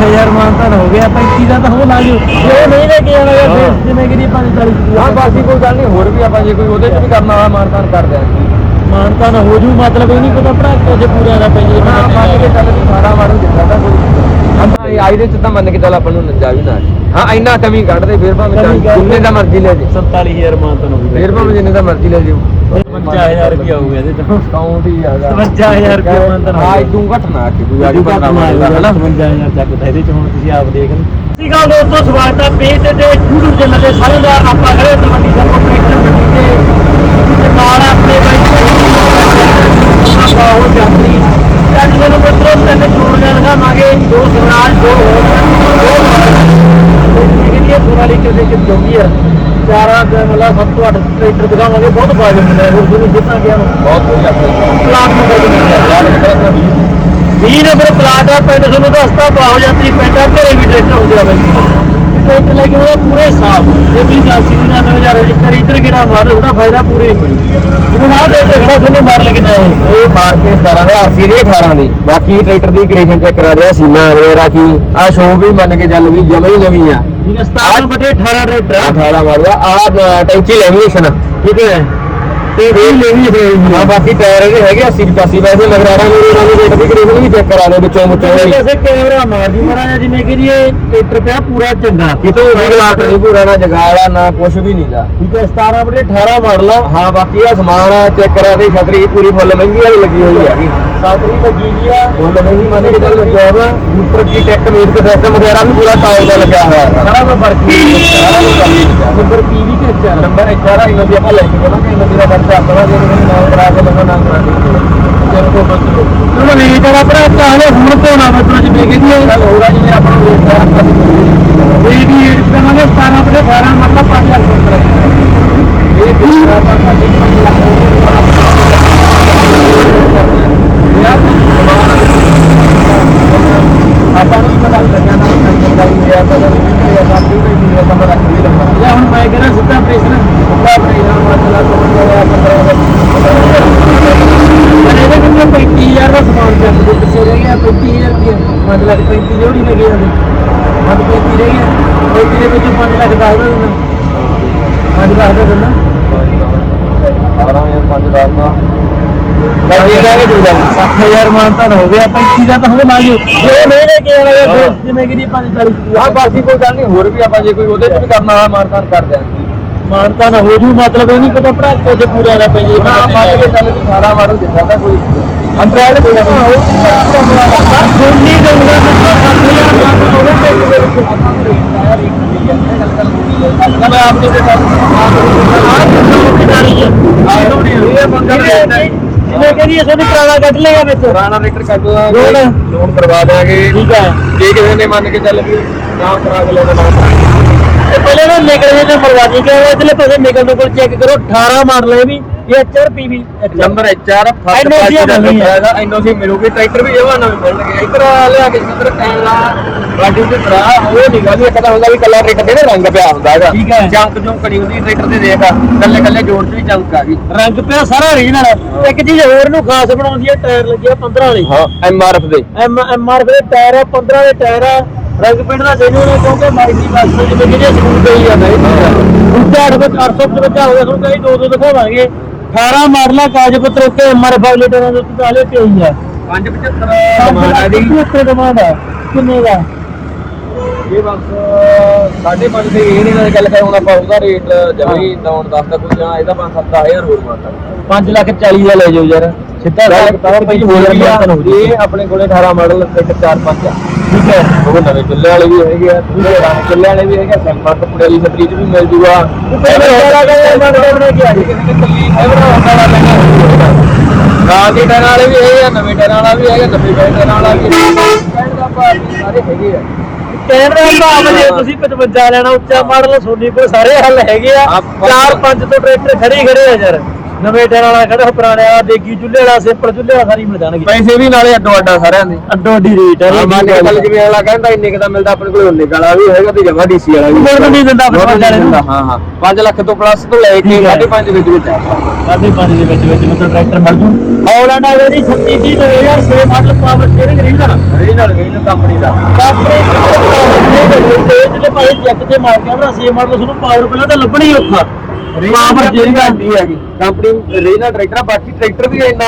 60000 ਮਾਨਤਾ ਹੋ ਗਿਆ 35 ਦਾ ਤਾਂ ਹੋ ਲਾ ਲਿਓ। ਜੇ ਉਹ ਨਹੀਂ ਲੈ ਕੇ ਆਣਾ ਯਾਰ ਫਿਰ? ਜਿਵੇਂ ਕਿ 45 40 ਹਾਂ ਬਾਕੀ ਕੋਈ ਗੱਲ ਨਹੀਂ ਹੋਰ ਵੀ ਆਪਾਂ ਜੇ ਕੋਈ ਉਹਦੇ ਚ ਵੀ ਕਰਨਾ ਹੋਇਆ ਮਾਨਤਾਨ ਕਰ ਦਿਆਂਗੇ। ਮਾਨਤਾ ਨਾ ਹੋ ਜੂ ਮਤਲਬ ਇਹ ਨਹੀਂ ਪਤਾ ਭਰਾ ਕੇ ਪੂਰਾ ਦਾ ਪੈ ਜੇ ਹਾਂ ਮੰਨ ਕੇ ਚੱਲ ਵੀ ਸਾਰਾ ਮਾਰੂ ਜਿੱਦਾਂ ਦਾ ਕੋਈ। ਆਪਾਂ ਇਹ ਆਈ ਦੇ ਚ ਤਾਂ ਮੰਨ ਕੇ ਚੱਲ ਆਪਾਂ ਨੂੰ ਨੱਜਾ ਵੀ ਨਾ ਹਾਂ ਇੰਨਾ ਕਮੀ ਕੱਢਦੇ ਫਿਰ ਭਾਵੇਂ ਕਮੀ ਕੱਢ ਜਿੰਨੇ ਦਾ ਮਰਜ਼ੀ ਲੈ ਜੇ 47000 ਮਾਨਤਾ ਹੋ ਗਈ ਫਿਰ ਭਾਵੇਂ ਜਿੰਨੇ ਦਾ ਮਰਜ਼ੀ ਲੈ ਜੇ 50000 ਰੁਪਿਆ ਹੋ ਗਿਆ ਇਹਦੇ ਤੋਂ। ਕਾਊਂਟ ਹੀ ਆਗਾ 55000 ਰੁਪਇਆ ਮਾਨਤਾ ਹੋ ਹਾਂ। ਇਦੋਂ ਘਟਣਾ ਕਿ ਕੋਈ ਘੱਟ ਬੰਦਾ ਮਾਰ ਮਾਰਦਾ ਹਨਾ। 55000 ਤੱਕ ਤਾਂ ਇਹਦੇ ਚ ਹੁਣ ਤੁਸੀਂ ਆਪ ਦੇਖ ਲਓ। ਸ੍ਰੀ ਅਕਾਲ ਦੋਸਤੋ ਸਵਾਗਤ ਹੈ ਪੇਜ ਤੇ YouTube ਚੈਨਲ ਤੇ। ਸਾਰਿਆਂ ਦਾ ਆਪਾਂ ਖੜੇ ਤਮੰਡੀ ਦਾ ਆਪਰੇਟਰ ਗੱਡੀ ਤੇ। ਤੇ ਨਾਲ ਆਪਣੇ ਬਾਈ ਆਪਾਂ ਉਹ ਜਾਂਦੀ ਅੱਜ ਮੈਨੂੰ ਮਿੱਤਰੋ ਤਿੰਨ ਚੂੜੀਆਂ ਲਗਾਵਾਂਗੇ ਦੋ ਸਵਰਾਜ ਦੋ ਹੋਰ। ਲੀਟਰ ਦੇ ਵਿੱਚ ਜੋਗੀ ਆ। ਚਾਰਾਂ ਦਾ ਮਤਲਬ ਸਭ ਤੋਂ ਅੱਠ ਲੀਟਰ ਦਿਖਾਵਾਂਗੇ। ਬਹੁਤ ਫਾਇਦਾ ਹੁੰਦਾ ਹੈ। ਉਸ ਨੂੰ ਜਿੱਤਾਂ ਗਿਆ ਬਹੁਤ ਵਧੀਆ ਪਲਾਟ ਨੰਬਰ ਵੀਹ ਨੰਬਰ ਪਲਾਟ ਆ। ਪਿੰਡ ਤੁਹਾਨੂੰ ਦੱਸਤਾ ਬਾਹੋ ਜਾਂਦੀ ਪਿੰਡ ਆ। ਘਰੇ ਵੀ ਟਰੈਕਟਰ ਹੋ ਗਿਆ ਬਾਈ। ਦੀ ਨਾ ਨਜ਼ਾਰ ਇੱਧਰ ਇੱਧਰ ਕਿਹੜਾ ਮਾਰ ਉਹਦਾ ਫਾਇਦਾ ਪੂਰੇ ਇਹਨੂੰ ਆ ਦੇ ਦੇਖੋ ਤੁਹਾਨੂੰ ਮਾਰ ਲੱਗਦਾ ਹੈ। ਇਹ ਮਾਰ ਕੇ 17 ਦੇ ਆਰਸੀ ਦੇ 18 ਦੀ। ਬਾਕੀ ਟਰੈਕਟਰ ਦੀ ਕ੍ਰੇਸ਼ਨ ਚੈੱਕ ਕਰਾ ਰਿਹਾ ਸੀਨਾ ਵਗੈਰਾ ਕੀ। ਆ ਸ਼ੋ ਵੀ ਮੰਨ ਕੇ ਚੱਲ ਵੀ ਜਮਾ ਹੀ ਨਵੀਂ ਆ। ਠੀਕ ਹੈ 17 ਬਟੇ 18 ਟਰੈਕਟਰ ਆ। 18 ਮਾਰਦਾ ਆ ਟੈਂਕੀ ਲੈਮੀਨੇਸ਼ਨ ਠੀਕ ਹੈ। ਤੇ ਇਹ ਲੈਣੀ ਹੈ ਆ ਬਾਕੀ ਟਾਇਰ ਇਹਦੇ ਹੈਗੇ 80 85 ਵੈਸੇ ਲਗਰਾਰਾ ਮੇਰੇ ਨਾਲ ਰੇਟ ਦੀ ਕ੍ਰੇਸ਼ਨ ਵੀ ਚੈੱਕ ਕਰਾ ਦੇ ਵਿੱਚੋਂ ਮੁੱਚੋਂ ਵਾਲੀ। ਵੈਸੇ ਕੈਮਰਾ ਮਾਰ ਦੀ ਮਹਾਰਾਜ ਜਿਵੇਂ ਕਿ ਜੀ ਇਹ ਟਰੈਕਟਰ ਪਿਆ ਪੂਰਾ ਚੰਗਾ। ਕਿਤੋਂ ਵੀ ਗਲਾਟ ਨਹੀਂ ਪੂਰਾ ਨਾ ਜਗਾਲਾ ਨਾ ਕੁਝ ਵੀ ਨਹੀਂਗਾ ਠੀਕ ਹੈ 17 ਬਟੇ 18 ਮਾਡਲ ਆ ਹਾਂ ਬਾਕੀ ਆ ਸਮਾਨ ਚੈੱਕ ਕਰਾ ਦੇ ਛਤਰੀ ਪੂਰੀ ਫੁੱਲ ਮਹਿੰਗੀ ਵਾਲੀ ਲੱਗੀ ਹੋਈ ਹੈਗੀ ਸਾਤਰੀ ਲੱਗੀ ਵੀ ਆ। ਫੁੱਲ ਮਹਿੰਗੀ ਮੰਨ ਕੇ ਚੱਲ ਲੱਗਿਆ ਹੋਇਆ ਉੱਪਰ ਕੀ ਟੈਕ ਮੇਡ ਦਾ ਸਿਸਟਮ ਵਗੈਰਾ ਵੀ ਪੂਰਾ ਟਾਇਲ ਦਾ ਲੱਗਿਆ ਹੋਇਆ ਹੈ ਸਾਰਾ ਨੰਬਰ ਕੀ ਸਾਰਾ ਹੀ। ਨੰਬਰ ਕੀ ਵੀ ਕਿੱਥੇ ਨੰਬਰ ਇੱਕ ਸਾਰਾ ਇਹਨਾਂ ਦੀ ਆਪਾਂ ਲੈ ਕੇ ਜਾਵਾਂਗੇ ਇਹਨਾਂ ਦੀ ਦਾ ਆਪਣਾ ਜੇ ਮੈਨੂੰ ਨਾਮ ਕਰਾ ਕੇ ਲੰਗਾ ਨਾਮ ਕਰਾ ਕੇ ਚਲ ਕੋ ਬਸ ਲੋ ਚਲੋ ਨਹੀਂ ਤੇਰਾ ਭਰਾ ਚਾਹਲੇ ਹੁਣ ਤੋਂ ਨਾ ਮਤਲਬ ਜਿਵੇਂ ਕਿ ਜੀ ਹੋਗਾ ਜਿਵੇਂ ਆਪਾਂ ਨੂੰ ਵੇਚਦਾ ਆਪਾਂ ਦੀ ਇਹ ਵੀ ਇਹ ਕਰਾਂਗੇ 17 ਬਟੇ 18 ਮਤਲਬ 5 ਲੱਖ ਰੁਪਏ ਇਹ ਵੀ ਆਪਾਂ ਸਾਡੀ ਆਪਾਂ ਨੂੰ ਪਤਾ ਲੱਗਿਆ ਨਾ ਕੰਪਨੀ ਦਾ ਹੀ ਹੈ ਪਰ ਇਹ ਆਪਾਂ ਵੀ ਨਹੀਂ ਹੈ ਤਾਂ ਰੱਖ ਵੀ ਲੰਗਾ ਇਹ ਹੁਣ ਮੈਂ ਕਹਿੰਦਾ ਸਿੱਧਾ ਪ੍ਰੇਸ਼ਨ ਉਹਦਾ ਆਪਣਾ ਮਸਲਾ ਤੋਂ ਹੋਇਆ 15 ਪਰ ਇਹਦੇ ਕਿੰਨੇ 35000 ਦਾ ਸਮਾਨ ਚੱਕ ਦੇ ਪਿੱਛੇ ਰਹਿ ਗਿਆ 35000 ਰੁਪਏ 5 ਲੱਖ 35 ਜੋੜੀ ਲੱਗੇ ਜਾਂਦੇ ਮਤ 35 ਰਹਿ ਗਿਆ 35 ਦੇ ਵਿੱਚ 5 ਲੱਖ ਦਾ ਦਿੰਦਾ 5 ਲੱਖ ਦਾ ਦਿੰਦਾ 12 ਜਾਂ 5 ਦਾ ਤਾਂ ਇਹਦਾ ਵੀ ਦੂਜਾ 60000 ਮਾਨਤਾ ਹੋ ਗਿਆ 35 ਦਾ ਤਾਂ ਹੋ ਲਾ ਲਿਓ ਜੇ ਨਹੀਂ ਲੈ ਕੇ ਫਿਰ ਜਿਵੇਂ ਕਿ ਜੀ 5 40 ਹਾਂ ਬਾਕੀ ਕੋਈ ਗੱਲ ਨਹੀਂ ਹੋਰ ਵੀ ਆਪਾਂ ਜੇ ਕੋਈ ਉਹਦੇ ਚ ਵੀ ਕਰਨਾ ਹੋਇਆ ਮਾਰਕਾਨ ਕਰ ਦਿਆਂਗੇ ਮਾਨਤਾ ਨਾ ਹੋ ਜੂ ਮਤਲਬ ਇਹ ਨਹੀਂ ਪਤਾ ਭਰਾ ਕੇ ਜੇ ਪੂਰਾ ਨਾ ਪੈ ਜੇ ਹਾਂ ਮੰਨ ਕੇ ਚੱਲ ਸਾਰਾ ਮਾਰੂ ਜਿੱਦਾਂ ਦਾ ਕੋਈ ਅੰਤਰਾਲ ਕੋਈ ਨਾ ਸੁਣਨੀ ਦਊਗਾ ਮਤਲਬ 7000 ਦਾ ਉਹਦੇ ਤੇ ਇੱਕ ਮੈਂ ਆਪਣੀ ਦੇ ਜਿਵੇਂ ਕਿ ਜੀ ਅਸੀਂ ਪੁਰਾਣਾ ਕੱਢ ਲੇਗਾ ਵਿੱਚ ਪੁਰਾਣਾ ਰੇਟਰ ਕੱਟ ਲਾਂਗੇ ਲੋਨ? ਲੋਨ ਕਰਵਾ ਦਿਆਂਗੇ। ਠੀਕ ਹੈ। ਜੇ ਕਿਸੇ ਨੇ ਮੰਨ ਕੇ ਚੱਲ ਵੀ ਨਾਮ ਕਰਾ ਕੇ ਨਾਮ ਇਹ ਪਹਿਲੇ ਨਾ ਨਿਕਲ ਜੇ ਤੇ ਮਰਵਾਦੀ ਕਿ ਇਧਰਲੇ ਪਾਸੇ ਨਿਕਲ ਦੇ ਕੋਲ ਚੈੱਕ ਕਰੋ 18 ਮਾਡਲ ਹੈ ਵੀ ਇਹ HR PV number HR first party ਦਾ ਹੈ। ਹੈਗਾ ਐਨਓਸੀ ਮਿਲੂਗੀ ਟਰੈਕਟਰ ਵੀ ਜਵਾ ਨਵੇਂ ਮਿਲਣਗੇ ਇੱਧਰ ਲਿਆ ਕੇ ਇੱਧਰ ਟਾਈਮ ਲਾ ਗਾਡੀ ਤੇ ਤਰਾ ਉਹ ਨਹੀਂ ਗਾ ਵੀ ਤਾਂ ਹੁੰਦਾ ਵੀ ਕੱਲਾ ਟਰੈਕਟਰ ਦੇ ਨਾ ਰੰਗ ਪਿਆ ਹੁੰਦਾ ਹੈਗਾ ਠੀਕ ਹੈ। ਜੰਕ ਜੁੰਕ ਨਹੀਂ ਹੁੰਦੀ ਟਰੈਕਟਰ ਦੇ ਦੇਖ ਕੱਲੇ ਕੱਲੇ ਜੋੜ ਚ ਵੀ ਜੰਕ ਆ ਗਈ। ਰੰਗ ਪਿਆ ਸਾਰਾ ਓਰੀਜਨਲ ਇੱਕ ਚੀਜ਼ ਹੋਰ ਨੂੰ ਖਾਸ ਬਣਾਉਂਦੀ ਹੈ ਟਾਇਰ ਲੱਗੇ ਆ 15 ਵਾਲੇ। ਹਾਂ ਐਮਆਰਐਫ ਦੇ। ਐਮ ਐਮਆਰ ਦੇ ਟਾਇਰ ਆ 15 ਦੇ ਟਾਇਰ ਆ। ਰੰਗ ਪਿੰਡ ਦਾ ਜੈਨੂਨ ਹੈ ਕਿਉਂਕਿ ਮਾਈਕ ਦੀ ਬੱਸ ਜਿਵੇਂ ਕਿ ਜੇ ਸਕੂਲ ਤੇ ਹੀ ਜਾਂਦਾ ਇਹ ਦੂਜਾ 800 ਦੇ ਵਿੱਚ ਹੋ ਗਿਆ ਤੁਹਾਨੂੰ ਕਈ ਦੋ ਦੋ ਦਿਖਾਵਾਂਗੇ। 18 ਮਾਡਲਾਂ ਕਾਗਜ਼ ਪੱਤਰ ਉੱਤੇ ਐਮਆਰ ਫਾਈਲੇਟਰਾਂ ਦੇ ਉੱਤੇ ਤਾਲੇ ਪਈ ਆ। 575 ਡਿਮਾਂਡ ਆ ਦੀ ਉੱਤੇ ਡਿਮਾਂਡ ਆ। ਕਿੰਨੇ ਦਾ? ਇਹ ਬਸ ਸਾਢੇ ਪੰਜ ਤੇ ਇਹ ਨਹੀਂ ਗੱਲ ਕਰ ਹੁਣ ਆਪਾਂ ਉਹਦਾ ਰੇਟ ਜਮੀ ਡਾਊਨ ਦੱਸਦਾ ਕੋਈ ਜਾਂ ਇਹਦਾ 5-7000 ਹੋਰ ਮਾਰਦਾ। 5 ਲੱਖ 40 ਦਾ ਲੈ ਜਾਓ ਯਾਰ। ਸਿੱਧਾ ਗੱਲ ਤਾਂ ਭਾਈ ਵੀ ਆ ਇਹ ਆਪਣੇ ਕੋਲੇ 18 ਮਾਡਲ ਇੱਕ 4-5 ਆ ਠੀਕ ਹੈ ਉਹ ਨਵੇਂ ਚੁੱਲ੍ਹੇ ਵਾਲੇ ਵੀ ਹੈਗੇ ਆ ਦੂਜੇ ਪੁਰਾਣੇ ਚੁੱਲ੍ਹੇ ਵਾਲੇ ਵੀ ਹੈਗੇ ਆ ਸੈਂਪਰ ਕੱਪੜੇ ਵਾਲੀ ਛਤਰੀ ਚ ਵੀ ਮਿਲ ਜੂਗਾ ਪਹਿਲੇ ਵਾਲਾ ਕਹਿੰਦਾ ਮੰਗਦੇ ਨੇ ਕੀ ਆ ਜੀ ਕਿਸੇ ਨੇ ਕੱਲੀ ਐਵਰਾ ਹੁੰਦਾ ਵਾਲਾ ਲੈਣਾ ਨਾਂ ਦੇ ਟਾਇਰਾਂ ਵਾਲੇ ਵੀ ਹੈਗੇ ਆ ਨਵੇਂ ਟਾਇਰਾਂ ਵਾਲਾ ਵੀ ਹੈਗਾ ਨਵੇਂ ਟਾਇਰਾਂ ਵਾਲਾ ਵੀ ਕਹਿਣ ਦਾ ਭਾਵ ਸਾਰੇ ਹੈਗੇ ਆ ਕੈਮਰਾ ਭਾਵ ਜੇ ਤੁਸੀਂ 55 ਲੈਣਾ ਉੱਚਾ ਮਾਡਲ ਸੋਨੀ ਕੋਲ ਸਾਰੇ ਹੱਲ ਹੈਗੇ ਆ ਆਪਾਂ- 4 5 ਤੋਂ ਟਰੈਕਟਰ ਖੜੇ ਹੀ ਖੜੇ ਆ ਯਾਰ ਨਵੇਂ ਟਾਇਰ ਵਾਲਾ ਖੜਾ ਹੋ, ਪੁਰਾਣੇ ਵਾਲਾ ਦੇਗੀ ਚੁੱਲ੍ਹੇ ਵਾਲਾ ਸਿੰਪਲ ਚੁੱਲ੍ਹੇ ਵਾਲਾ ਸਾਰੀ ਮਿਲ ਜਾਣਗੇ ਪੈਸੇ ਵੀ ਨਾਲੇ ਅੱਡੋ ਅੱਡਾ ਸਾਰਿਆਂ ਦੇ ਅੱਡੋ ਅੱਡੀ ਰੇਟ ਹੈ ਮੰਨ ਕੇ ਚੱਲ ਜਿਵੇਂ ਅਗਲਾ ਕਹਿੰਦਾ ਇੰਨੇ ਕੁ ਦਾ ਮਿਲਦਾ ਆਪਣੇ ਕੋਲ ਉਨੇ ਵਾਲਾ ਵੀ ਹੋਏਗਾ ਤੇ ਜਮਾ ਡੀਸੀ ਵਾਲਾ ਵੀ ਮੁੱਲ ਨਹੀਂ ਦਿੰਦਾ। ਹਾਂ ਹਾਂ 5 ਲੱਖ ਤੋਂ ਪਲੱਸ ਤੋਂ ਲੈ ਕੇ 5.5 ਦੇ ਵਿੱਚ ਵਿੱਚ ਆ ਸਾਢੇ ਪੰਜ ਦੇ ਵਿੱਚ ਵਿੱਚ ਮਤਲਬ ਟਰੈਕਟਰ ਮਿਲ ਜੂ ਹੌਲੈਂਡ ਆ ਜੀ 36 30 2006 model power steering region regional regional company ਦਾ ਆਪਣੇ ਜਿਹੜੇ ਭਾਈ ਚੈੱਕ ਤੇ ਮਾਰ ਕੇ ਆਪਣਾ ਸੇਮ ਮਾਡਲ ਤੁਹਾਨੂੰ ਪਾਵਰ ਪਹਿਲਾਂ ਤਾਂ ਲੱਭਣਾ ਔਖਾ ਪਾਵਰ ਜਿਹੜੀ ਗਾਰੰਟੀ ਹੈਗੀ। ਕੰਪਨੀ ਰੀਜਨਲ ਟਰੈਕਟਰ ਬਾਕੀ ਟਰੈਕਟਰ ਵੀ ਇੰਨਾ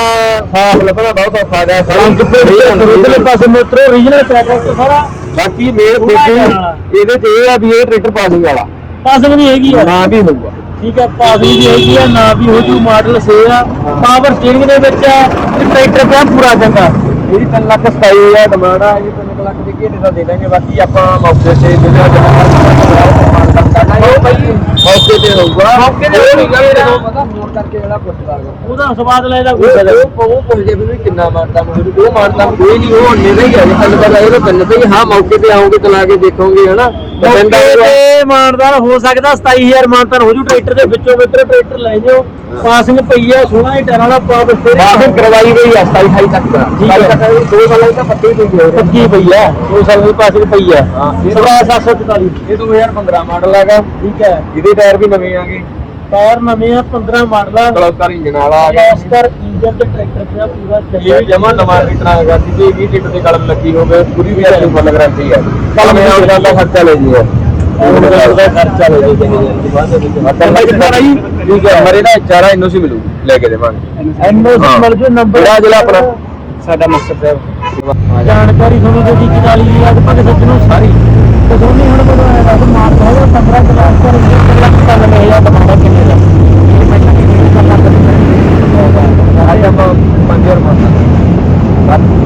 ਸਾਫ਼ ਲੱਭਣਾ ਬਹੁਤ ਔਖਾ ਹੈ ਰੰਗ ਪੇੜ ਪਾਸੇ ਮਿੱਤਰੋ ਰੀਜਨਲ ਟਰੈਕਟਰ ਸਾਰਾ ਬਾਕੀ ਫੀਚਰ ਜਾਣਾ। ਇਹਦੇ ਚ ਇਹ ਆ ਵੀ ਇਹ ਟਰੈਕਟਰ ਪਾਸਿੰਗ ਵਾਲਾ। ਪਾਸਿੰਗ ਨਹੀਂ ਹੈਗੀ ਨਾ ਵੀ ਹੋਊਗਾ। ਠੀਕ ਹੈ ਪਾਸਿੰਗ ਵੀ ਹੈਗੀ ਆ ਨਾ ਵੀ ਹੋ ਜੂ ਮਾਡਲ ਸੇ ਆ ਪਾਵਰ ਸਟੀਅਰਿੰਗ ਦੇ ਵਿੱਚ ਆ ਤੇ ਟਰੈਕਟਰ ਪਿਆ ਪੂਰਾ ਚੰਗਾ। ਇਹਦੀ 3 ਲੱਖ 27000 ਡਿਮਾਂਡ ਆ ਇਹ 3 ਲੱਖ ਦੇ ਘੇਰੇ ਦਾ ਦੇ ਦਾਂਗੇ ਬਾਕੀ ਆਪਾਂ ਮੌਕੇ ਤੇ ਜਿਹੜਾ ਜਮਾ ਕਰਨਾ ਉਹ ਭਾਈ ਮੌਕੇ ਤੇ ਹੋਊਗਾ। ਮੌਕੇ ਤੇ ਹੋਊਗਾ। ਜਦੋਂ ਪਤਾ ਫੋਨ ਕਰਕੇ ਜਿਹੜਾ ਪੁੱਛਦਾ ਗਾ। ਉਹਦਾ ਸਵਾਦ ਲੈਦਾ ਕੋਈ। ਉਹ ਗੱਲ ਉਹ ਉਹ ਪੁੱਛ ਜੇ ਵੀ ਕਿੰਨਾ ਮਾਰਦਾ ਮੈਨੂੰ ਉਹ ਮਾਰਦਾ ਕੋਈ ਨਹੀਂ ਉਹ ਅੰਨੇ ਦਾ ਹੀ ਹੈ। ਸਾਨੂੰ ਪਤਾ ਇਹਦਾ ਤਿੰਨ ਤੇ ਹੀ ਹਾਂ ਮੌਕੇ ਤੇ ਆਉਂਗੇ ਚਲਾ ਕੇ ਦੇਖੋਗੇ ਹਨਾ? ਮੌਕੇ ਤੇ ਮਾਨਦਾਰ ਹੋ ਸਕਦਾ 27000 ਮਾਨਦਾਰ ਹੋ ਜੂ। ਟਰੈਕਟਰ ਦੇ ਵਿੱਚੋਂ ਮਿੱਤਰ ਟਰੈਕਟਰ ਲੈ ਜਾਓ। ਪਾਸਿੰਗ ਪਈ ਆ ਸੋਹਣਾ ਹੀ ਟਾਇਰ ਵਾਲਾ ਪਾਵਰ ਬਾਹਰ ਕਰਵਾਈ ਗਈ ਹੈ 27 28 ਤੱਕ। ਠੀਕ ਹੈ। 27 ਤੱਕ ਦੋ ਸਾਲਾਂ ਦੀ ਤਾਂ ਪੱਕੀ ਪਈ ਹੈ ਪੱਕੀ ਪਈ ਆ। ਦੋ ਸਾਲ ਦੀ ਪਾਸਿੰਗ ਪਈ ਆ। ਹਾਂ, ਇਹ ਸਵਾ 744 ਇਹ 2015 ਮਾਡਲ ਹੈਗਾ। ਠੀਕ ਹੈ। ਇਹਦੇ ਟਾਇਰ ਵੀ ਨਵੇਂ ਆਗੇ ਟਾਇਰ ਨਵੇਂ ਆ 15 ਮਾਡਲ ਆ। ਕਲੌਕਰ ਇੰਜਨ ਵਾਲਾ ਆ ਗਿਆ। ਗੈਸਟਰ ਇੰਜਨ ਤੇ ਟਰੈਕਟਰ ਪਿਆ ਪੂਰਾ ਇਹ ਵੀ ਜਮਾ ਨਵਾਂ ਲੀਟਰ ਹੈਗਾ ਸੀ ਜੇ 20 ਲੀਟਰ ਦੀ ਕਲਮ ਲੱਗੀ ਹੋਵੇ ਪੂਰੀ ਵੀ ਆਪਣੀ ਫੁੱਲ ਗਾਰੰਟੀ ਹੈ। ਕਲਮ ਇਹ ਆਉਂਦਾ ਦਾ ਖਰਚਾ ਲੈ ਜੀ ਖਰਚਾ ਲੈ ਜੇ ਕੰਨਾ ਕਿੱਥਾ ਰਹੀ ਠੀਕ ਹੈ ਮਰੇ ਦਾ ਚਾਰਾ ਇਹਨੂੰ ਸੀ ਮਿਲੂ ਲੈ ਕੇ ਦੇਵਾਂਗੇ। ਐਨਓਸੀ ਹਾਂ। ਮਿਲ ਜੂ ਨੰਬਰ ਜਿਹੜਾ ਜ਼ਿਲ੍ਹਾ ਆਪਣਾ ਸਾਡਾ ਮਕਸਦ ਸਾਹਿਬ ਜਾਣਕਾਰੀ ਤੁਹਾਨੂੰ ਦੇ ਦੀ ਕਿਦਾਲੀ ਦੀ ਅੱਜ ਭਗਤ ਸੱਜਣੋਂ ਸਾਰੀ। ਤੇ ਦੋਨੇ ਹੁਣ ਮੈਨੂੰ ਆਇਆ ਦੱਸ ਮਾਰ ਹੈਗਾ 15 ਕਲਾਸ ਕਰ 1 ਲੱਖ 90000 ਟਮਾਟਰ ਕਿੰਨੇ ਦਾ ਇਹ ਪਹਿਲਾਂ ਕਿ ਨਹੀਂ ਕਰਨਾ ਅੱਜ ਆਪਾਂ 5000 ਮਾਰਨਾ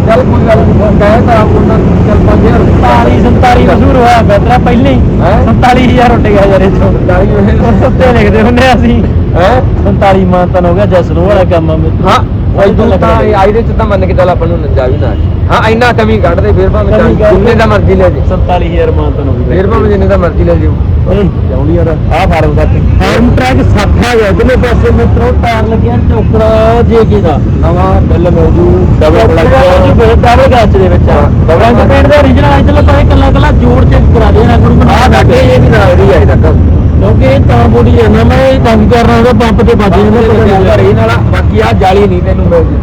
ਚੱਲ ਕੋਈ ਗੱਲ ਨਹੀਂ ਕਹੇ ਤਾਂ ਉਹਨਾਂ ਚੱਲ 5000 47 47 ਮਸ਼ਹੂਰ ਹੋਇਆ ਪਹਿਲੇ ਹੀ। ਹੈਂ? 47000 ਉੱਡ ਗਿਆ ਯਾਰ ਇਹ ਤੋਂ ਉੱਤੇ ਲਿਖਦੇ ਹੁੰਦੇ ਆ ਅਸੀਂ। ਹੈ? 47 ਮਾਨਤਨ ਹੋ ਗਿਆ ਜਸਰੂ ਵਾਲਾ ਕੰਮ ਹਾਂ ਉਹ ਤਾਂ ਚ ਤਾਂ ਮੰਨ ਕੇ ਚੱਲ ਆਪਾਂ ਨੂੰ ਨੰਜਾ ਵੀ ਨਾ ਹਾਂ ਇੰਨਾ ਕਮੀ ਕੱਢ ਦੇ ਫਿਰ ਭਾਵੇਂ ਕਮੀ ਜਿੰਨੇ ਦਾ ਮਰਜ਼ੀ ਲੈ ਜੀ 47000 ਮਾਨਤਨ ਹੋ ਗਈ ਫਿਰ ਭਾਵੇਂ ਜਿੰਨੇ ਦਾ ਮਰਜ਼ੀ ਲੈ ਜੀ ਜਾਉਂਦੀ ਯਾਰ ਆ ਫਾਰਮ ਦਾ ਫਾਰਮ ਟਰੈਕ 60 ਆ ਗਿਆ ਜਿਹਨੇ ਪਾਸੇ ਮਿੱਤਰੋ ਟਾਇਰ ਲੱਗਿਆ ਚੌਕੜਾ ਜੇਗੀ ਦਾ। ਨਵਾਂ ਬਿੱਲ ਮੌਜੂ ਡਬਲ ਜੀ ਬਹੁਤ ਦਾਵੇ ਗੱਜ ਦੇ ਵਿੱਚ। ਆ। ਰੰਗ ਪੇਂਟ ਦਾ origignal ਅੱਜ ਲੱਗਾ ਕੱਲਾ ਕੱਲਾ ਜੋੜ ਚੈੱਕ ਕਰਾ ਦੇ ਨਾ ਗੁਰੂ ਆ ਸਾਡੇ ਇਹ ਵੀ ਨਾਲ ਹੀ ਆਈ ਤੱਕ ਕਿਉਂਕਿ ਇਹ ਤਾਂ ਬੋਡੀ ਜਾਂਦਾ ਮੈਂ ਇਹ ਤੰਗ ਕਰਨਾ ਉਹਦਾ ਪੰਪ ਤੇ ਵੱਜ ਜਾਂਦਾ ਨਾਲ ਬਾਕੀ ਆ ਜਾਲੀ ਨਹੀਂ ਤੈਨੂੰ ਮਿਲ ਜੀ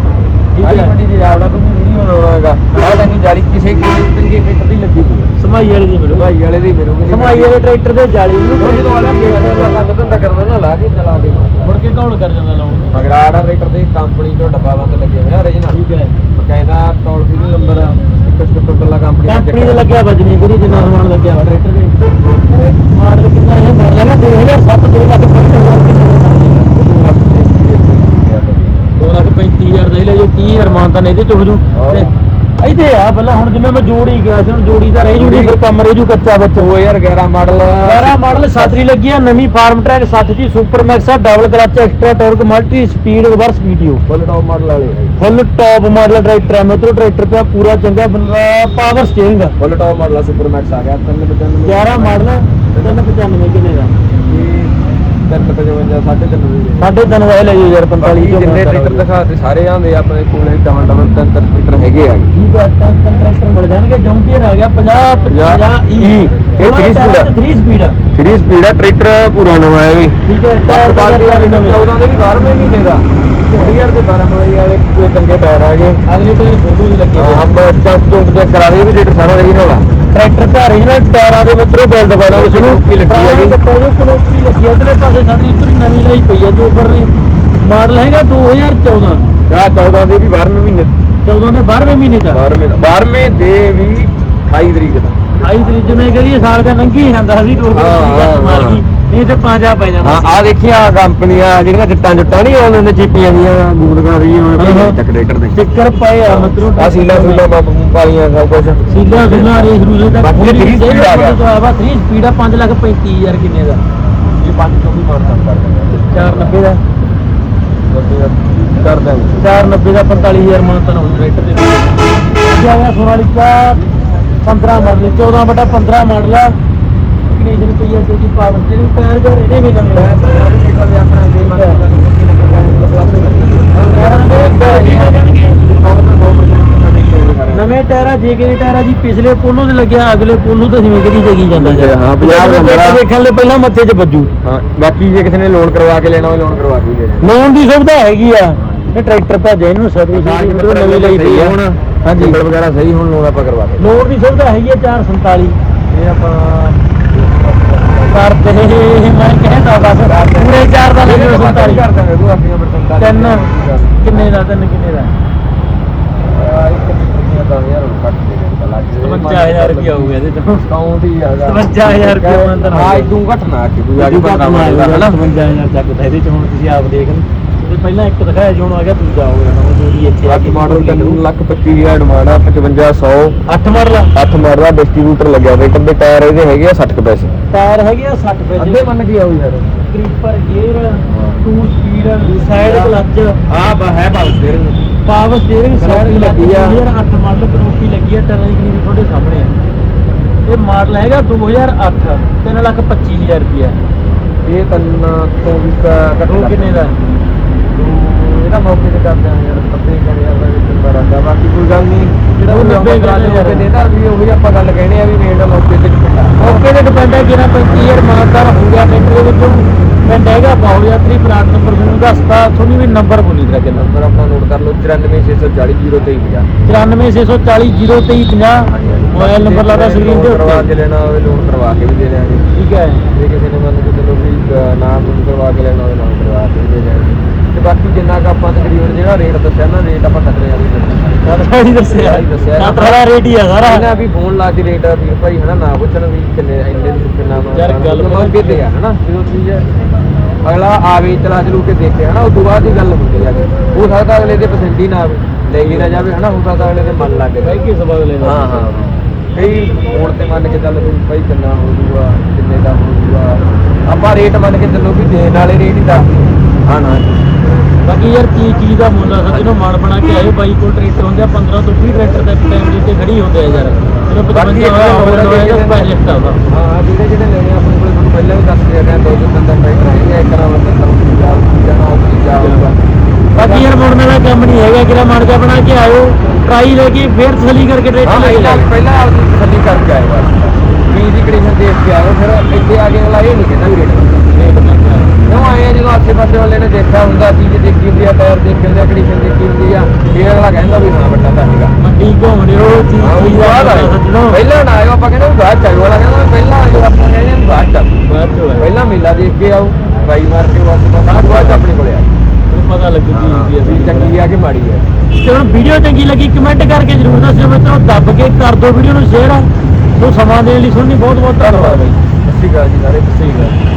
ਠੀਕ ਹੈ। ਦੀ ਜਾਵੜਾ ਤੂੰ ਵੀਡੀਓ ਬਣਾਉਣਾਗਾ ਆ ਤੈਨੂੰ ਜਾਲੀ ਕਿਸੇ ਕਿਸੇ ਤਰੀਕੇ ਪੇਪਰ ਦੀ ਲੱਗੀ ਹੋਈ ਸਮਾਈ ਵਾਲੇ ਦੀ ਮਿਲੂ ਭਾਈ ਵਾਲੇ ਦੀ ਮਿਲੂਗੀ ਸਮਾਈ ਵਾਲੇ ਟਰੈਕਟਰ ਦੇ ਜਾਲੀ ਨੂੰ ਉਹ ਜਦੋਂ ਵਾਲਾ ਪੇਪਰ ਦਾ ਕੰਮ ਧੰਦਾ ਕਰਦਾ ਨਾ ਲਾ ਕੇ ਚਲਾ ਦੇ। ਮੁੜ ਕੇ ਕੌਣ ਕਰ ਜਾਂਦਾ ਲਾਉਣ? ਮਗਰ ਆੜਾ ਰੇਟਰ ਦੇ ਕੰਪਨੀ ਤੋਂ ਡੱਬਾ ਬੰਦ ਲੱਗੇ ਹੋਇਆ original ਠੀਕ ਹੈ। ਬਕਾਇਦਾ ਟੋਲ ਫ੍ਰੀ ਨੰਬਰ ਇੱਕ ਸਟੁੱਟ ਕੱਲਾ ਕੰਪਨੀ ਕੰਪਨੀ ਦੇ ਲੱਗਿਆ ਵੱਜਣੀ ਗੁਰੂ ਜਿੰਨਾ ਸਮਾਨ ਲੱਗਿਆ ਟਰੈਕਟਰ ਦੇ। ਮਾਡਲ ਕਿੰਨਾ ਇਹ ਮਾਡਲ ਹੈ 2007 2 ਲੱਖ 2 ਲੱਖ 35000 ਦਾ ਹੀ ਲੈ ਜੋ 30000 ਮਾਨਤਾ ਨੇ ਇਹਦੇ ਚ ਹੋ। ਜੂ ਤੇ ਇਹਦੇ ਆ ਪਹਿਲਾਂ ਹੁਣ ਜਿਵੇਂ ਮੈਂ ਜੋੜ ਗਿਆ ਸੀ ਹੁਣ ਜੋੜੀ ਦਾ ਰਹਿ ਜੂੜੀ ਫਿਰ ਕੰਮ ਰਹਿ ਜੂ ਕੱਚਾ ਬੱਚਾ 2011 ਮਾਡਲ। 12 ਮਾਡਲ ਸਾਤਰੀ ਲੱਗੀ ਆ ਨਵੀਂ ਫਾਰਮ ਟਰੈਕ 60 ਜੀ ਸੁਪਰ ਮੈਕਸ ਆ double clutch extra torque multi speed reverse video full top model ਵਾਲੇ ਫੁੱਲ ਟੌਪ ਮਾਡਲ ਟਰੈਕਟਰ ਹੈ ਮਿੱਤਰੋ ਟਰੈਕਟਰ ਪਿਆ ਪੂਰਾ ਚੰਗਾ ਬੰਦਾ ਪਾਵਰ ਸਟੀਅਰਿੰਗ ਆ। Full top model super max ਆ ਗਿਆ 395 11 ਮਾਡਲ 395 ਕਿੰਨੇ ਦਾ? 355 3.5 ਦੇ ਸਾਢੇ ਤਿੰਨ ਇਹ ਲੈ ਜਾਓ ਯਾਰ 45 ਚੋਂ ਜਿੰਨੇ ਟਰੈਕਟਰ ਦਿਖਾਤੇ ਸਾਰੇ ਆਂਦੇ ਆਪਣੇ ਕੋਲ ਡਬਲ ਡਬਲ ਤਿੰਨ ਤਿੰਨ ਟਰੈਕਟਰ ਹੈਗੇ ਆ। ਠੀਕ ਹੈ ਤਾਂ ਤਾਂ ਟਰੈਕਟਰ ਮਿਲ ਜਾਣਗੇ। ਜੌਂਟੀਅਰ ਆ ਗਿਆ 50 50 ਈ। ਇਹ three speed ਆ। 3 ਸਪੀਡ ਆ। 3 ਸਪੀਡ ਆ ਟਰੈਕਟਰ ਪੂਰਾ ਨਵਾਂ ਹੈ ਵੀ। ਠੀਕ ਹੈ ਟਾਇਰ ਪਾਰਟੀ ਵਾਲੇ ਨਵੇਂ। 14 ਦੇ ਵੀ 12ਵੇਂ ਮਹੀਨੇ ਦਾ। 2000 ਦੇ 12 ਮਹੀਨੇ ਵਾਲੇ ਕੋਈ ਚੰਗੇ ਟਾਇਰ ਆ ਗਏ। ਅਗਲੇ ਤੇ ਫੋਟੋ ਵੀ ਲੱਗੇ ਹਾਂ ਹਮ ਚੈੱਕ ਚੁੱਕ ਦੇ ਕਰਾ ਦੇ ਵੀ ਰੇਟ ਸਾਰਾ ਰਹੀ ਨਾ ਟਰੈਕਟਰ ਘਰ ਹੀ ਨਾ ਟਾਇਰਾਂ ਦੇ ਮਿੱਤਰੋ ਬਿਲਡ ਵਾਲਾ ਉਸ ਨੂੰ ਕੀ ਲੱਗੀ ਹੈਗੀ? ਕੋਲੋਂ ਕਲੋਪੀ ਲੱਗੀ ਇਧਰਲੇ ਪਾਸੇ ਸਾਡੀ ਇੱਧਰ ਨਵੀਂ ਲਈ ਪਈ ਆ ਜੋ ਉੱਪਰ ਦੀ ਮਾਡਲ ਹੈਗਾ 2014 ਆ 14 ਦੇ ਵੀ 12ਵੇਂ ਮਹੀਨੇ। 14 ਦੇ 12ਵੇਂ ਮਹੀਨੇ ਦਾ। 12ਵੇਂ 12ਵੇਂ ਦੇ ਵੀ 28 ਤਰੀਕ ਦਾ। 28 ਤਰੀਕ ਜਿਵੇਂ ਕਰੀਏ ਸਾਲ ਦਾ ਲੰਘੀ ਜਾਂਦਾ ਸੀ ਹਾਂ, ਹਾਂ, ਮਾਰ ਗਈ। ਹਾਂ। ਨਹੀਂ ਤੇ ਪੰਜਾ ਪੈ ਜਾਂਦਾ ਹਾਂ ਸੀ। ਆ ਦੇਖਿਆ ਕੰਪਨੀਆਂ ਜਿਹੜੀਆਂ ਜੱਟਾਂ ਜੁੱਟਾਂ ਨਹੀਂ ਆਉਂਦੇ ਨੇ ਚੀਪੀਆਂ ਦੀਆਂ ਗੂੜਗਾ ਰਹੀਆਂ ਹਾਂ, ਹਾਂ। ਟਰੈਕਟਰ ਦੇ। ਚੱਕਰ ਪਏ ਆ ਮਤਲਬ ਆ ਸੀਲਾ ਸੂਲਾ ਬੰਬ ਪਾਲੀਆਂ ਸਭ ਕੁਝ ਸੀਲਾ ਸੁਲਾ ਰੇਸ ਰੂਲੇ ਦਾ ਬਾਕੀ ਇਹ three speed ਆ ਗਿਆ। ਤੋਂ ਆਵਾ 3 ਸਪੀਡ ਆ 5 ਲੱਖ 35000 ਕਿੰਨੇ ਦਾ? ਇਹ 5 ਤੋਂ ਵੀ ਮਾਰ ਕਰ ਦਿੰਦੇ 490 ਦਾ। ਕਰ ਦਾਂਗੇ 490 ਦਾ 45000 ਮਾਨਤਨ ਹੋ ਟਰੈਕਟਰ ਦੇ ਵਿੱਚ ਆ ਗਿਆ ਸੋਨਾਲੀਕਾ 15 ਮਾਡਲ 14 ਬਟਾ 15 ਮਾਡਲ ਆ। ਕੰਡੀਸ਼ਨ ਪਈ ਹੈ ਜਿਹੜੀ ਪਾਵਰ ਜਿਹੜੀ ਟਾਇਰ ਜੋ ਇਹਦੇ ਵੀ ਨਵੇਂ ਆ ਨਵੇਂ ਟਾਇਰਾਂ ਜੇ ਕੇ ਟਾਇਰਾਂ ਜੀ ਪਿਛਲੇ ਪੋਲੋ ਤੇ ਲੱਗਿਆ ਅਗਲੇ ਪੋਲੋ ਤੇ ਜਿਵੇਂ ਕਿਹਦੀ ਜਗੀ ਜਾਂਦਾ ਜੀ ਹਾਂ, ਪੰਜਾਬ ਜਦੋਂ ਨੰਬਰ ਆ। ਦੇਖਣ ਲਈ ਪਹਿਲਾਂ ਮੱਥੇ 'ਚ ਵੱਜੂ। ਹਾਂ ਬਾਕੀ ਜੇ ਕਿਸੇ ਨੇ ਲੋਨ ਕਰਵਾ ਕੇ ਲੈਣਾ ਹੋਵੇ ਲੋਨ ਕਰਵਾ ਕੇ ਵੀ ਦੇ ਦੇਣਾ। ਲੋਨ ਦੀ ਸੁਵਿਧਾ ਹੈਗੀ ਆ। ਇਹ ਟਰੈਕਟਰ ਭੇਜਿਆ ਇਹਨੂੰ ਸਰਵਿਸ ਨਵੀਂ ਲਈ ਪਈ ਆ। ਹਾਂਜੀ। ਨੰਬਰ ਵਗੈਰਾ ਸਹੀ ਹੁਣ ਲੋਨ ਆਪਾਂ ਕਰਵਾ ਕੇ ਲੋਨ ਦੀ ਸੁਵਿਧਾ ਹੈਗੀ ਆ 447 ਇਹ ਆਪਾਂ ਹੁਣ ਤੁਸੀਂ ਆਪ ਦੇਖ ਲਓ। ਤੇ ਪਹਿਲਾਂ ਇੱਕ ਦਿਖਾਇਆ ਜੀ ਹੁਣ ਆ ਗਿਆ ਦੂਜਾ ਹੋ ਗਿਆ ਨਵਾਂ ਜੋੜੀ ਇੱਥੇ ਆ ਬਾਕੀ ਗਈ ਮਾਡਲ 3 ਲੱਖ 25 ਹਜ਼ਾਰ ਡਿਮਾਂਡ ਆ 5500 8 ਮਾਡਲ ਆ। 8 ਮਾਡਲ ਦਾ ਡਿਸਟ੍ਰੀਬਿਊਟਰ ਲੱਗਿਆ ਵੇਟਰ ਦੇ ਟਾਇਰ ਇਹਦੇ ਹੈਗੇ ਆ 60 ਕੁ ਪੈਸੇ। ਟਾਇਰ ਹੈਗੇ ਆ 60 ਰੁਪਏ ਅੱਧੇ ਮੰਨ ਕੇ ਆਉ ਯਾਰ। Creeper gear two speed side clutch. ਹਾਂ ਬਾ ਹੈ ਬਾਲ ਫੇਰ ਪਾਵਰ ਸਟੀਅਰਿੰਗ ਸਾਈਡ ਲੱਗੀ ਆ। 2008 ਮਾਡਲ ਕਨੋਪੀ ਲੱਗੀ ਆ ਟਰਾਂ ਦੀ ਕਿੰਨੀ ਤੁਹਾਡੇ ਸਾਹਮਣੇ ਆ। ਇਹ ਮਾਡਲ ਹੈਗਾ 2008 3 ਲੱਖ 25000 ਰੁਪਏ ਇਹ ਤਨ ਤੋਂ ਵੀ ਉਹ ਕਿੰਨੇ ਦਾ? ਇਹਦਾ ਮੌਕੇ ਤੇ ਕਰਦੇ ਆ ਯਾਰ ਪੱਤੇ ਕਰੇ ਆ ਵਿੱਚ ਨੰਬਰ ਆਂਦਾ ਬਾਕੀ ਕੋਈ ਗੱਲ ਨਹੀਂ। ਜਿਹੜਾ ਉਹ ਉਹ ਨੱਬੇ ਨੱਬੇ ਕਰਾ ਕਹਿੰਦੇ ਦੇ ਦੇਦਾ ਵੀ ਉਹੀ ਆਪਾਂ ਗੱਲ ਕਹਿਣੇ ਆ ਵੀ ਰੇਟ ਮੌਕੇ ਤੇ ਡਿਪੈਂਡ ਆ। ਮੌਕੇ ਤੇ ਡਿਪੈਂਡ ਹੈ ਕਿਹੜਾ 25000 ਮਾਨਦਾਰ ਹੋ ਗਿਆ ਦੇ ਵਿੱਚੋਂ। ਪਿੰਡ ਹੈਗਾ ਪਾਉ ਯਾਤਰੀ ਪਲਾਟ ਨੰਬਰ ਤੁਹਾਨੂੰ ਦੱਸਤਾ ਤੁਹਾਨੂੰ ਵੀ ਨੰਬਰ ਬੋਲੀ ਤੇਰਾ ਕਿੰਨਾ? ਨੰਬਰ ਆਪਣਾ ਨੋਟ ਕਰ ਲਓ 94640 946402350 ਮੋਬਾਈਲ ਨੰਬਰ ਲਾਦਾ ਸਕਰੀਨ ਦੇ ਕਰਵਾ ਉੱਤੇ। ਕੇ ਲੈਣਾ ਹੋਵੇ ਲੋਨ ਕਰਵਾ ਕੇ ਵੀ ਦੇ ਦੇਣਗੇ ਠੀਕ ਹੈ। ਜੇ ਕਿਸੇ ਨੇ ਮੰਨ ਕੇ ਚਲੋ ਵੀ ਨਾਮ ਨੂੰ ਕਰਵਾ ਕੇ ਲੈਣਾ ਹੋਵੇ ਨਾਮ ਕਰਵਾ ਕੇ ਵੀ ਦੇ ਦੇਣਗੇ ਬਾਕੀ ਜਿੰਨਾ ਕੁ ਆਪਾਂ ਤਕਰੀਬਨ ਜਿਹੜਾ ਰੇਟ ਦੱਸਿਆ ਨਾ ਰੇਟ ਆਪਾਂ ਟੱਕਰੇ ਵਾਲੀ ਦੱਸਿਆ। ਸਾਰੀ ਦੱਸਿਆ। ਸਾਰਾ ਰੇਟ ਹੀ ਆ ਸਾਰਾ। ਇਹਨਾਂ ਵੀ ਫੋਨ ਲਾ ਕੇ ਰੇਟ ਵੀਰ ਭਾਈ ਹਨਾ ਨਾ ਪੁੱਛਣ ਵੀ ਕਿੰਨੇ ਇੰਨੇ ਕਿੰਨਾ ਵਾ। ਯਾਰ ਗੱਲ ਪਤਾ ਮੰਗੇ ਤੇ ਆ ਹਨਾ ਜਦੋਂ ਚੀਜ਼ ਹੈ ਅਗਲਾ ਆਵੇ ਚਲਾ ਚਲੂ ਕੇ ਦੇਖੇ ਹਨਾ ਉਸ ਤੋਂ ਬਾਅਦ ਦੀ ਗੱਲ ਹੁੰਦੀ ਆ। ਹੋ ਸਕਦਾ ਅਗਲੇ ਦੇ ਪਸੰਦ ਹੀ ਨਾ ਆਵੇ ਲੈ ਹੀ ਨਾ ਜਾਵੇ ਹਨਾ ਹੋ ਸਕਦਾ ਅਗਲੇ ਦੇ ਮਨ ਲੱਗ ਜਾਵੇ। ਕੀ ਸਬਕ ਲੈਣਾ ਹਾਂ ਹਾਂ ਕਈ ਫੋਨ ਤੇ ਮੰਨ ਕੇ ਚੱਲ ਤੂੰ ਭਾਈ ਕਿੰਨਾ ਹੋ ਜੂਗਾ ਕਿੰਨੇ ਦਾ ਹੋ ਜੂਗਾ। ਆਪਾਂ ਰੇਟ ਮੰਨ ਕੇ ਚੱਲੋ ਵੀ ਦੇਣ ਵਾਲੇ ਰੇਟ ਹੀ ਦੱਸਦੇ ਹਾਂ ਨਾ। ਬਾਕੀ ਯਾਰ ਕੀ ਚੀਜ਼ ਦਾ ਮੁੱਲ ਆ? ਨੂੰ ਮਾਣ ਬਣਾ ਕੇ ਆਏ ਬਾਈ ਕੋਲ ਟਰੈਕਟਰ ਹੁੰਦੇ ਆ 15 ਤੋਂ 20 ਟਰੈਕਟਰ ਦਾ ਟਾਈਮ ਦੇ ਉੱਤੇ ਖੜੀ ਹੁੰਦੇ ਆ ਯਾਰ। ਜਦੋਂ 55 ਹੋਇਆ ਹੋਵੇ ਹੋਇਆ ਪ੍ਰੋਜੈਕਟ ਆਉਂਦਾ ਹਾਂ ਜਿਹੜੇ ਜਿਹੜੇ ਲੈਣੇ ਆ ਆਪਣੇ ਕੋਲ ਤੁਹਾਨੂੰ ਪਹਿਲਾਂ ਵੀ ਦੱਸ ਦਿਆ ਗਿਆ ਦੋ ਦੋ ਤਿੰਨ ਤਿੰਨ ਟਰੈਕਟਰ ਹੈਗੇ ਆ ਇੱਕ ਬੰਦਾ ਤੁਹਾਨੂੰ ਜਾ ਜਾਣਾ ਉਹ ਜਾ ਹੋਊਗਾ। ਬਾਕੀ ਯਾਰ ਮੁੜਨ ਵਾਲਾ ਕੰਮ ਨਹੀਂ ਹੈਗਾ ਕਿਹੜਾ ਮਨ ਜਾ ਬਣਾ ਕੇ ਆਇਓ। ਟਰਾਈ ਲੈ ਕੇ ਫੇਰ ਤਸੱਲੀ ਕਰਕੇ ਟਰੈਕਟਰ ਲੈ ਕੇ ਪਹਿਲਾਂ ਆਪਣੀ ਤਸੱਲੀ ਕਰਕੇ ਆਏ ਬਸ। ਵੀ ਦੀ ਕੰਡੀਸ਼ਨ ਦੇਖ ਕੇ ਆਏ ਫਿਰ ਇੱਥੇ ਆ ਕੇ ਅਗਲਾ ਇਹ ਨਹੀਂ ਕਹਿੰਦਾ ਵੀ ਰੇਟ। ਕਿਉਂ ਆਏ ਆ ਜਦੋਂ ਆਸੇ ਪਾਸੇ ਵਾਲੇ ਨੇ ਦੇਖਿਆ ਹੁੰਦਾ ਚੀਜ਼ ਦੇਖੀ ਹੁੰਦੀ ਆ ਟਾਇਰ ਦੇਖੇ ਹੁੰਦੇ ਆ ਕੰਡੀਸ਼ਨ ਦੇਖੀ ਹੁੰਦੀ ਆ। ਇਹ ਅਗਲਾ ਕਹਿੰਦਾ ਵੀ ਹਾਂ ਵੱਡਾ ਤਾਂ ਹੈਗਾ। ਮੰਡੀ ਘੁੰਮ ਰਹੇ ਹੋ ਚੀਜ਼ ਹਾਂ, ਉਹ ਚੀਜ਼ ਬਾਅਦ ਦਾ ਪਹਿਲਾਂ ਨਾ ਆਇਓ ਆਪਾਂ ਕਹਿੰਦੇ ਵੀ ਬਾਅਦ ਚ ਆਇਓ। ਵਾਲਾ ਕਹਿੰਦਾ ਵੀ ਪਹਿਲਾਂ ਆਇਓ ਆਪਾਂ ਕਹਿੰਦੇ ਵੀ ਬਾਅਦ ਚ। ਬਾਅਦ ਚੋਂ ਪਹਿਲਾਂ ਮੇਲਾ ਦੇਖ ਕੇ ਆਓ ਬਾਈ ਮਾਰ ਕੇ ਬਸ ਬਾਅਦ ਬਾਅਦ ਆਪਣੇ ਕੋਲੇ ਆਓ। ਤੁਹਾਨੂੰ ਪਤਾ ਲੱਗੂ ਚੀਜ਼ ਦੀ ਵੀ ਅਸੀਂ ਚੰਗੀ ਆ ਕਿ ਮਾੜੀ ਆ। ਤੇ ਹੁਣ ਵੀਡੀਓ ਚੰਗੀ ਲੱਗੀ ਕਮੈਂਟ ਕਰਕੇ ਜਰੂਰ ਦੱਸਿਓ ਮਿੱਤਰੋ ਦੱਬ ਕੇ ਕਰ ਦਿਓ ਵੀਡੀਓ ਨੂੰ ਸ਼ੇਅਰ ਸੋ ਸਮਾਂ ਦੇਣ ਲਈ ਤੁਹਾਨੂੰ ਬਹੁਤ ਬਹੁਤ ਧੰਨਵਾਦ। ਬਾਈ ਸਤਿ ਸ਼੍ਰੀ ਅਕਾਲ ਜੀ ਸਾਰੇ। ਸਹੀ ਗੱਲ